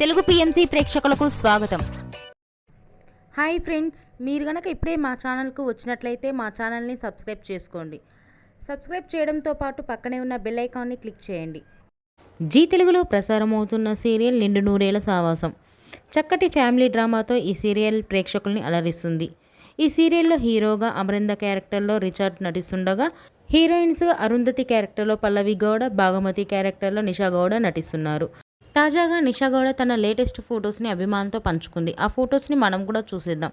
Telugu PMC ప్రేక్షకులకు స్వాగతం. Hi friends మీరు గనక ఇప్పుడే మా ఛానల్కు వచ్చినట్లయితే మా ఛానల్ని సబ్స్క్రైబ్ చేసుకోండి. సబ్స్క్రైబ్ చేయడంతో పాటు పక్కనే ఉన్న బెల్ ఐకాన్ని క్లిక్ చేయండి. జీ తెలుగులో ప్రసారమవుతున్న సీరియల్ నిండు నూరేళ్ళ సావాసం. చక్కటి ఫ్యామిలీ డ్రామాతో ఈ సీరియల్ ప్రేక్షకుల్ని అలరిస్తుంది. ఈ సీరియల్లో హీరోగా అమరింద క్యారెక్టర్లో రిచార్డ్ నటిస్తుండగా హీరోయిన్స్ అరుంధతి క్యారెక్టర్లో పల్లవి గౌడ భాగమతి క్యారెక్టర్లో నిషా గౌడ నటిస్తున్నారు. తాజాగా నిషా గౌడ తన లేటెస్ట్ ఫొటోస్ని అభిమానంతో పంచుకుంది. ఆ ఫొటోస్ని మనం కూడా చూసేద్దాం.